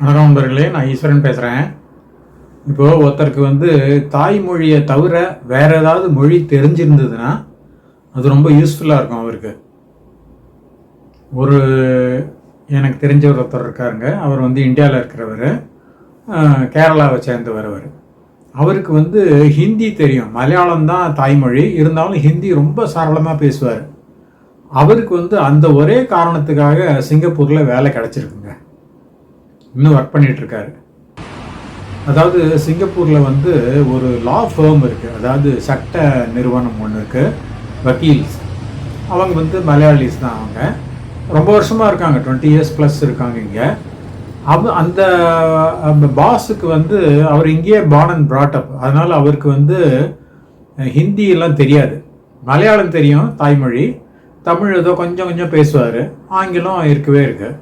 வணக்கம் நண்பர்களே நான் ஈஸ்வரன் பேசுகிறேன் இப்போது ஒருத்தருக்கு வந்து தாய்மொழியை தவிர வேறு ஏதாவது மொழி தெரிஞ்சிருந்ததுன்னா அது ரொம்ப யூஸ்ஃபுல்லாக இருக்கும் அவருக்கு. ஒரு எனக்கு தெரிஞ்ச ஒருத்தர் இருக்காருங்க. அவர் வந்து இந்தியாவில் இருக்கிறவர். கேரளாவை சேர்ந்தவர் அவர். அவருக்கு வந்து ஹிந்தி தெரியும். மலையாளம் தான் தாய்மொழி இருந்தாலும் ஹிந்தி ரொம்ப சரளமாக பேசுவார். அவருக்கு வந்து அந்த ஒரே காரணத்துக்காக சிங்கப்பூரில் வேலை கிடச்சிருக்குங்க. இன்னும் ஒர்க் பண்ணிகிட்ருக்காரு அதாவது சிங்கப்பூரில் வந்து ஒரு லா ஃபேம் இருக்குது அதாவது சட்ட நிறுவனம் ஒன்று இருக்குது வக்கீல்ஸ். அவங்க வந்து மலையாளிஸ் தான் அவங்க. ரொம்ப வருஷமாக இருக்காங்க. டுவெண்ட்டி இயர்ஸ் ப்ளஸ் இருக்காங்க இங்கே. அவ அந்த அந்த பாஸுக்கு வந்து அவர் இங்கேயே பார்ன் அண்ட் அதனால் அவருக்கு வந்து ஹிந்தியெல்லாம் தெரியாது. மலையாளம் தெரியும் தாய்மொழி. தமிழ் ஏதோ கொஞ்சம் கொஞ்சம் பேசுவார். ஆங்கிலம் இருக்கவே இருக்குது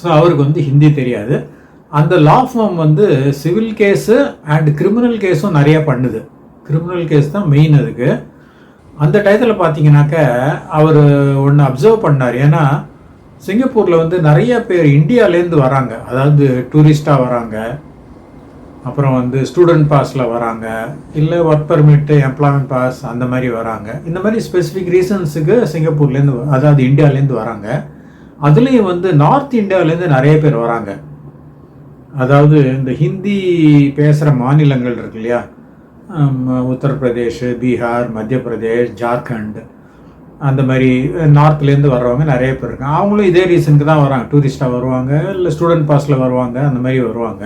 ஸோ அவருக்கு வந்து ஹிந்தி தெரியாது. அந்த லா ஃபார்ம் வந்து சிவில் கேஸு அண்ட் கிரிமினல் கேஸும் நிறையா பண்ணுது. கிரிமினல் கேஸ் தான் மெயின் அதுக்கு. அந்த டயத்தில் பார்த்தீங்கன்னாக்க அவர் ஒன்று அப்சர்வ் பண்ணார். ஏன்னா சிங்கப்பூரில் வந்து நிறைய பேர் இந்தியாவிலேருந்து வராங்க. அதாவது டூரிஸ்டாக வராங்க. அப்புறம் வந்து ஸ்டூடெண்ட் பாஸில் வராங்க. இல்லை ஒர்க் பர்மிட்டு எம்ப்ளாய்மெண்ட் பாஸ் அந்த மாதிரி வராங்க. இந்த மாதிரி ஸ்பெசிஃபிக் ரீசன்ஸுக்கு சிங்கப்பூர்லேருந்து அதாவது இந்தியாவிலேருந்து வராங்க. அதுலேயும் வந்து நார்த் இந்தியாவிலேருந்து நிறைய பேர் வராங்க. அதாவது இந்த ஹிந்தி பேசுகிற மாநிலங்கள் இருக்கு இல்லையா? உத்தரப்பிரதேஷ் பீகார் மத்திய பிரதேஷ் ஜார்க்கண்ட் அந்த மாதிரி நார்த்லேருந்து வர்றவங்க நிறைய பேர் இருக்காங்க. அவங்களும் இதே ரீசனுக்கு தான் வராங்க. டூரிஸ்டாக வருவாங்க இல்லை ஸ்டூடெண்ட் பாஸில் வருவாங்க அந்த மாதிரி வருவாங்க.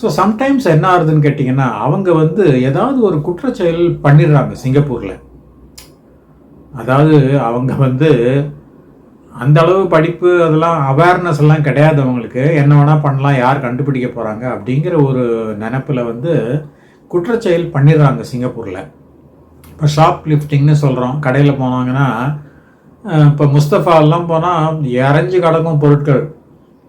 ஸோ சம்டைம்ஸ் என்ன ஆகுதுன்னு கேட்டிங்கன்னா அவங்க வந்து ஏதாவது ஒரு குற்றச்செயல் பண்ணிடுறாங்க சிங்கப்பூரில். அதாவது அவங்க வந்து அந்த அளவு படிப்பு அதெல்லாம் அவேர்னஸ் எல்லாம் கிடையாது அவங்களுக்கு. என்ன வேணால் பண்ணலாம் யார் கண்டுபிடிக்க போகிறாங்க அப்படிங்கிற ஒரு நினப்பில் வந்து குற்றச்செயல் பண்ணிடுறாங்க சிங்கப்பூரில். இப்போ ஷாப் லிஃப்டிங்னு சொல்கிறோம் கடையில் போனாங்கன்னா இப்போ முஸ்தஃபா எல்லாம் போனால் இறஞ்சி கிடக்கும் பொருட்கள்.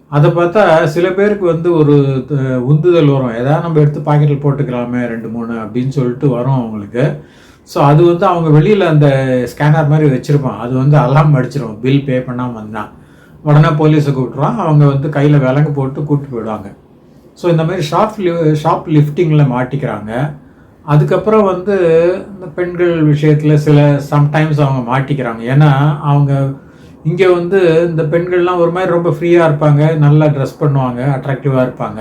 அதை பார்த்தா சில பேருக்கு வந்து ஒரு த- உந்துதல் வரும். ஏதாவது நம்ம எடுத்து பாக்கெட்டில் போட்டுக்கலாமே ரெண்டு மூணு அப்படின்னு சொல்லிட்டு வரும் அவங்களுக்கு. ஸோ அது வந்து அவங்க வெளியில் அந்த ஸ்கேனர் மாதிரி வச்சுருப்பான் அது வந்து அலாம் அடிச்சிடும் பில் பே பண்ணாமல் வந்தான் உடனே போலீஸை கூப்பிட்ருவான் அவங்க வந்து கையில் விலங்கு போட்டு கூப்பிட்டு போயிடுவாங்க. ஸோ இந்த மாதிரி ஷாப் லி ஷாப் லிஃப்டிங்கில் மாட்டிக்கிறாங்க. அதுக்கப்புறம் வந்து இந்த பெண்கள் விஷயத்தில் சில சம்டைம்ஸ் அவங்க மாட்டிக்கிறாங்க. ஏன்னா அவங்க இங்கே வந்து இந்த பெண்கள்லாம் ஒரு மாதிரி ரொம்ப ஃப்ரீயாக இருப்பாங்க. நல்லா ட்ரெஸ் பண்ணுவாங்க. அட்ராக்டிவாக இருப்பாங்க.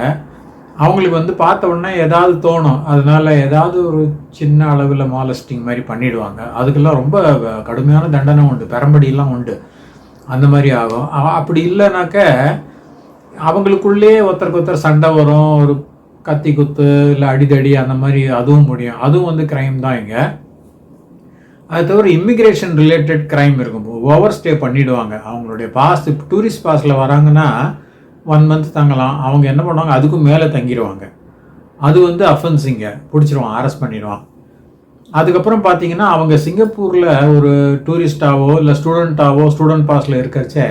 அவங்களுக்கு வந்து பார்த்த உடனே ஏதாவது தோணும். அதனால ஏதாவது ஒரு சின்ன அளவில் மாலஸ்டிங் மாதிரி பண்ணிடுவாங்க. அதுக்கெல்லாம் ரொம்ப கடுமையான தண்டனை உண்டு. பெரம்படியெல்லாம் உண்டு. அந்த மாதிரி ஆகும். அப்படி இல்லைனாக்க அவங்களுக்குள்ளேயே ஒருத்தருக்கு ஒருத்தர் சண்டை வரும். ஒரு கத்தி குத்து இல்லை அடிதடி அந்த மாதிரி அதுவும் முடியும். அதுவும் வந்து க்ரைம் தான் இங்கே. அது தவிர இமிக்ரேஷன் ரிலேட்டட் க்ரைம் இருக்கும். ஓவர் ஸ்டே பண்ணிடுவாங்க. அவங்களுடைய பாஸ் டூரிஸ்ட் பாஸில் வராங்கன்னா ஒன் மந்த் தங்கலாம். அவங்க என்ன பண்ணுவாங்க? அதுக்கும் மேலே தங்கிடுவாங்க அது வந்து அஃபென்ஸ் பிடிச்சிருவான். அரெஸ்ட் பண்ணிடுவான். அதுக்கப்புறம் பார்த்தீங்கன்னா அவங்க சிங்கப்பூரில் ஒரு டூரிஸ்டாவோ இல்லை ஸ்டூடெண்ட்டாவோ ஸ்டூடெண்ட் பாஸில் இருக்கிறச்சே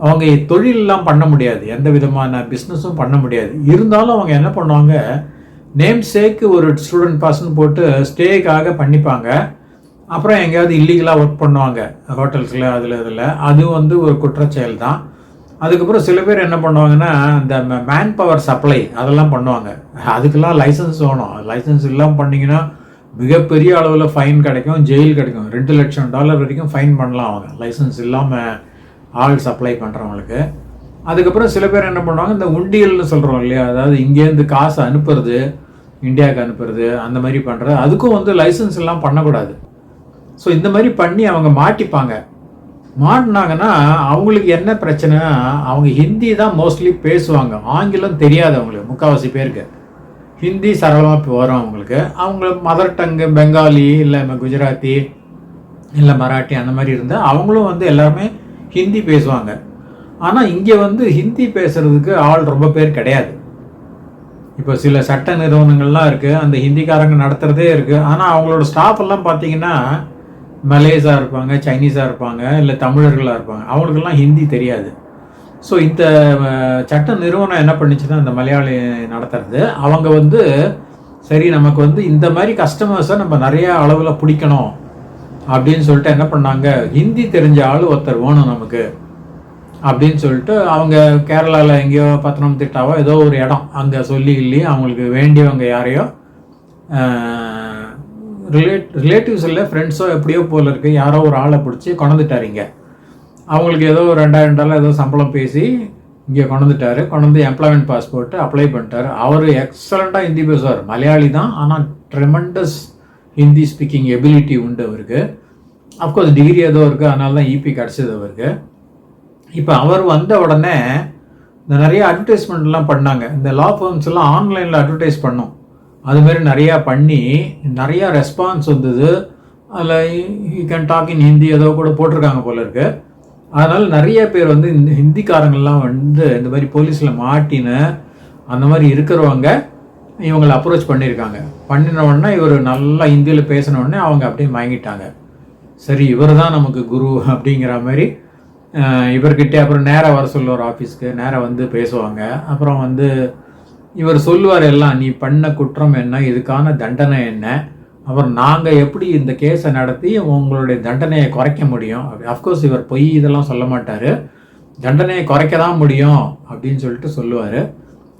அவங்க தொழிலெலாம் பண்ண முடியாது. எந்த விதமான பிஸ்னஸும் பண்ண முடியாது. இருந்தாலும் அவங்க என்ன பண்ணுவாங்க? நேம் சேக்கு ஒரு ஸ்டூடெண்ட் பாஸ்னு போட்டு ஸ்டேக்காக பண்ணிப்பாங்க. அப்புறம் எங்கேயாவது இல்லீகலாக ஒர்க் பண்ணுவாங்க. ஹோட்டல்ஸில் அதில் இதில். அது வந்து ஒரு குற்றச்செயல் தான் அதுக்கப்புறம் சில பேர் என்ன பண்ணுவாங்கன்னா இந்த மேன் பவர் சப்ளை அதெல்லாம் பண்ணுவாங்க. அதுக்கெல்லாம் லைசன்ஸ் வேணும். லைசன்ஸ் இல்லாமல் பண்ணிங்கன்னா மிகப்பெரிய அளவில் ஃபைன் கிடைக்கும் ஜெயில் கிடைக்கும். ரெண்டு லட்சம் டாலர் வரைக்கும் ஃபைன் பண்ணலாம் அவங்க. லைசன்ஸ் இல்லாமல் ஆள் சப்ளை பண்ணுறவங்களுக்கு அதுக்கப்புறம் சில பேர் என்ன பண்ணுவாங்க இந்த உண்டியல்னு சொல்கிறோம் இல்லையா? அதாவது இங்கேருந்து காசு அனுப்புறது இந்தியாவுக்கு அனுப்புறது அந்த மாதிரி பண்ணுறது அதுக்கும் வந்து லைசன்ஸ் எல்லாம் பண்ணக்கூடாது. ஸோ இந்த மாதிரி பண்ணி அவங்க மாட்டிப்பாங்க. மாட்டினாங்கன்னா அவங்களுக்கு என்ன பிரச்சனைனா அவங்க ஹிந்தி தான் மோஸ்ட்லி பேசுவாங்க. ஆங்கிலம் தெரியாது அவங்களுக்கு முக்கால்வாசி பேருக்கு. ஹிந்தி சரளமாக வரும் அவங்களுக்கு. அவங்க மதர் டங்கு பெங்காலி இல்லை குஜராத்தி இல்லை மராட்டி அந்த மாதிரி இருந்தால் அவங்களும் வந்து எல்லாருமே ஹிந்தி பேசுவாங்க. ஆனால் இங்கே வந்து ஹிந்தி பேசுறதுக்கு ஆள் ரொம்ப பேர் கிடையாது. இப்போ சில சட்ட நிறுவனங்கள்லாம் இருக்குது அந்த ஹிந்திக்காரங்க நடத்துகிறதே இருக்குது ஆனால் அவங்களோட ஸ்டாஃப் எல்லாம் பார்த்தீங்கன்னா மலேசாக இருப்பாங்க சைனீஸாக இருப்பாங்க இல்லை தமிழர்களாக இருப்பாங்க. அவங்களுக்கெல்லாம் ஹிந்தி தெரியாது. ஸோ இந்த சட்ட நிறுவனம் என்ன பண்ணுச்சுன்னா இந்த மலையாளி நடத்துறது. அவங்க வந்து சரி நமக்கு வந்து இந்த மாதிரி கஸ்டமர்ஸை நம்ம நிறைய அளவில் பிடிக்கணும் அப்படின்னு சொல்லிட்டு என்ன பண்ணாங்க? ஹிந்தி தெரிஞ்ச ஆள் ஒருத்தர் வேணும் நமக்கு அப்படின்னு சொல்லிட்டு அவங்க கேரளாவில் எங்கேயோ பத்தனம்திட்டாவோ ஏதோ ஒரு இடம் அங்கே சொல்லி இல்லையே அவங்களுக்கு வேண்டியவங்க யாரையோ ரிலேட் ரிலேட்டிவ்ஸ் இல்லை ஃப்ரெண்ட்ஸோ எப்படியோ போல இருக்கு. யாரோ ஒரு ஆளை பிடிச்சி கொண்டுட்டாருங்க அவங்களுக்கு ஏதோ ஒரு ரெண்டாயிரம் டாலர் ஏதோ சம்பளம் பேசி இங்கே கொண்டுட்டாரு கொண்டு எம்ப்ளாய்மெண்ட் பாஸ்போர்ட்டு அப்ளை பண்ணிட்டார். அவர் எக்ஸலண்ட்டாக ஹிந்தி பேசுவார். மலையாளி தான் ஆனால் ட்ரெமெண்டஸ் ஹிந்தி ஸ்பீக்கிங் எபிலிட்டி உண்டு அவருக்கு. அஃப்கோர்ஸ் டிகிரி ஏதோ இருக்குது அதனால தான் இபி கிடச்சிது அவருக்கு. இப்போ அவர் வந்த உடனே இந்த நிறைய அட்வர்டைஸ்மெண்ட்லாம் பண்ணாங்க. இந்த லா ஃபார்ம்ஸ் எல்லாம் ஆன்லைனில் அட்வர்டைஸ் பண்ணோம். அதுமாரி நிறையா பண்ணி நிறையா ரெஸ்பான்ஸ் வந்தது. அதில் you can talk in Hindi ஏதோ கூட போட்டிருக்காங்க போல இருக்கு. அதனால் நிறைய பேர் வந்து இந்த ஹிந்திக்காரங்கள்லாம் வந்து இந்த மாதிரி போலீஸில் மாட்டின்னு அந்த மாதிரி இருக்கிறவங்க இவங்களை அப்ரோச் பண்ணியிருக்காங்க. பண்ணின உடனே இவர் நல்லா ஹிந்தியில் பேசின உடனே அவங்க அப்படியே வாங்கிட்டாங்க சரி இவர் தான் நமக்கு குரு அப்படிங்கிற மாதிரி இவர்கிட்ட அப்புறம் நேராக வர சொல்லுவார் ஆஃபீஸ்க்கு நேராக வந்து பேசுவாங்க. அப்புறம் வந்து இவர் சொல்லுவார் எல்லாம் நீ பண்ண குற்றம் என்ன? இதுக்கான தண்டனை என்ன? அப்புறம் நாங்கள் எப்படி இந்த கேஸை நடத்தி உங்களுடைய தண்டனையை குறைக்க முடியும்? அஃப்கோர்ஸ் இவர் பொய் இதெல்லாம் சொல்ல மாட்டார். தண்டனையை குறைக்க தான் முடியும் அப்படின்னு சொல்லிட்டு சொல்லுவார்.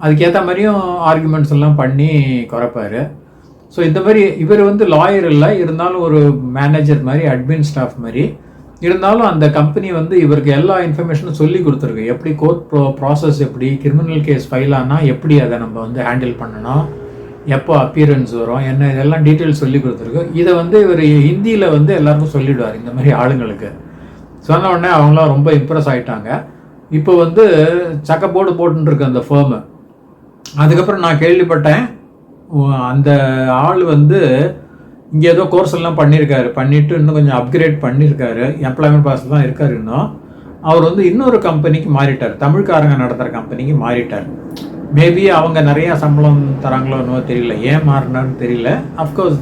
அதுக்கேற்ற மாதிரியும் ஆர்குமெண்ட்ஸ் எல்லாம் பண்ணி குறைப்பார். ஸோ இந்த மாதிரி இவர் வந்து லாயர் இல்லை இருந்தாலும் ஒரு மேனேஜர் மாதிரி அட்மின் ஸ்டாஃப் மாதிரி இருந்தாலும் அந்த கம்பெனி வந்து இவருக்கு எல்லா இன்ஃபர்மேஷனும் சொல்லி கொடுத்துருக்கு. எப்படி கோர்ட் ப்ரோ ப்ராசஸ் எப்படி கிரிமினல் கேஸ் ஃபைல் ஆனால் எப்படி அதை நம்ம வந்து ஹேண்டில் பண்ணணும் எப்போ அப்பியரன்ஸ் வரும் என்ன இதெல்லாம் டீட்டெயில்ஸ் சொல்லி கொடுத்துருக்கு. இதை வந்து இவர் ஹிந்தியில் வந்து எல்லாருக்கும் சொல்லிவிடுவார் இந்த மாதிரி ஆளுங்களுக்கு. சொன்ன உடனே அவங்களாம் ரொம்ப இம்ப்ரெஸ் ஆகிட்டாங்க இப்போ வந்து சக்கப்போடு போட்டுருக்கு அந்த ஃபேர்மு அதுக்கப்புறம் நான் கேள்விப்பட்டேன் அந்த ஆள் வந்து இங்கே ஏதோ கோர்ஸ் எல்லாம் பண்ணியிருக்காரு பண்ணிவிட்டு இன்னும் கொஞ்சம் அப்கிரேட் பண்ணியிருக்காரு எம்ப்ளாய்மெண்ட் பாஸ் தான் இருக்கார் இன்னும். அவர் வந்து இன்னொரு கம்பெனிக்கு மாறிட்டார். தமிழ்காரங்க நடத்துகிற கம்பெனிக்கு மாறிட்டார். மேபி அவங்க நிறையா சம்பளம் தராங்களோ என்னவோ தெரியல. ஏன் மாறினார்னு தெரியல. Of course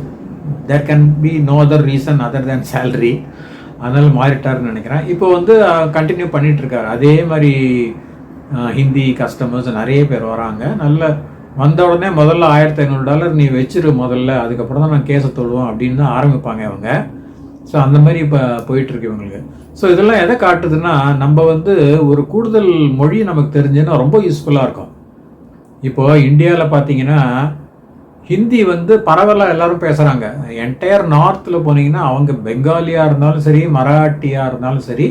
there can be no other reason other than salary அதனால் மாறிட்டாருன்னு நினைக்கிறேன். இப்போ வந்து கண்டினியூ பண்ணிகிட்ருக்காரு அதே மாதிரி ஹிந்தி கஸ்டமர்ஸ் நிறைய பேர் வராங்க. நல்ல வந்த உடனே முதல்ல ஆயிரத்தி ஐநூறு டாலர் நீ வச்சிரு முதல்ல அதுக்கப்புறம் தான் நான் கேஸை தொடுவோம் அப்படின்னு தான் ஆரம்பிப்பாங்க அவங்க. ஸோ அந்த மாதிரி இப்போ போயிட்டுருக்கு இவங்களுக்கு. ஸோ இதெல்லாம் எதை காட்டுதுன்னா நம்ம வந்து ஒரு கூடுதல் மொழி நமக்கு தெரிஞ்சுன்னா ரொம்ப யூஸ்ஃபுல்லாக இருக்கும். இப்போ இந்தியாவில் பார்த்தீங்கன்னா ஹிந்தி வந்து பரவலாக எல்லாரும் பேசுகிறாங்க என்டையர் நார்த்தில் போனீங்கன்னா அவங்க பெங்காலியாக இருந்தாலும் சரி மராட்டியாக இருந்தாலும் சரி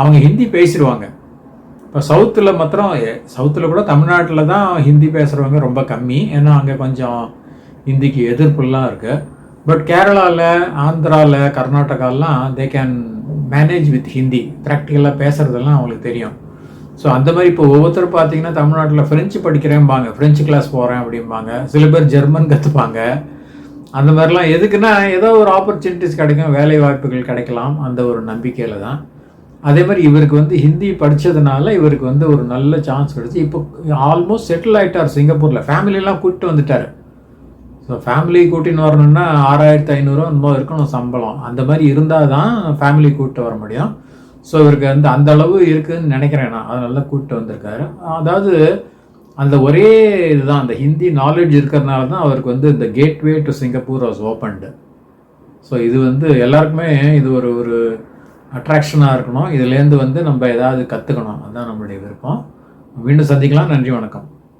அவங்க ஹிந்தி பேசிடுவாங்க. இப்போ சவுத்தில் மாத்திரம் சவுத்தில் கூட தமிழ்நாட்டில் தான் ஹிந்தி பேசுகிறவங்க ரொம்ப கம்மி. ஏன்னா அங்கே கொஞ்சம் ஹிந்திக்கு எதிர்ப்புலாம் இருக்குது பட் கேரளாவில் ஆந்திராவில் கர்நாடகாலாம் they can manage with Hindi ப்ராக்டிக்கலாக பேசுகிறதெல்லாம் அவங்களுக்கு தெரியும். ஸோ அந்த மாதிரி இப்போ ஒவ்வொருத்தர் பார்த்தீங்கன்னா தமிழ்நாட்டில் ஃப்ரெஞ்சு படிக்கிறேன்பாங்க ஃப்ரெஞ்சு கிளாஸ் போகிறேன் அப்படிம்பாங்க. சில பேர் ஜெர்மன் கற்றுப்பாங்க அந்த மாதிரிலாம் எதுக்குன்னா ஏதோ ஒரு ஆப்பர்ச்சுனிட்டிஸ் கிடைக்கும் வேலை வாய்ப்புகள் கிடைக்கலாம். அந்த ஒரு நம்பிக்கையில் தான். அதே மாதிரி இவருக்கு வந்து ஹிந்தி படித்ததுனால இவருக்கு வந்து ஒரு நல்ல சான்ஸ் கிடச்சி. இப்போ ஆல்மோஸ்ட் செட்டில் ஆயிட்டார் சிங்கப்பூரில். ஃபேமிலியெலாம் கூப்பிட்டு வந்துட்டார். ஸோ ஃபேமிலி கூட்டின்னு வரணும்னா ஆறாயிரத்தி ஐநூறுரூவா என்னமோ இருக்கணும் சம்பளம். அந்த மாதிரி இருந்தால் தான் ஃபேமிலி கூப்பிட்டு வர முடியும். ஸோ இவருக்கு அந்த அந்த அளவு இருக்குதுன்னு நினைக்கிறேன் நான். அதனால தான் கூப்பிட்டு வந்திருக்காரு. அதாவது அந்த ஒரே இதுதான். அந்த ஹிந்தி நாலேஜ் இருக்கிறதுனால தான் அவருக்கு வந்து இந்த gateway to Singapore was opened so இது வந்து எல்லாருக்குமே இது ஒரு ஒரு அட்ராக்ஷனாக இருக்கணும். இதுலேருந்து வந்து நம்ம ஏதாவது கற்றுக்கணும் அதுதான் நம்மளுடைய விருப்பம். மீண்டும் சந்திக்கலாம். நன்றி வணக்கம்.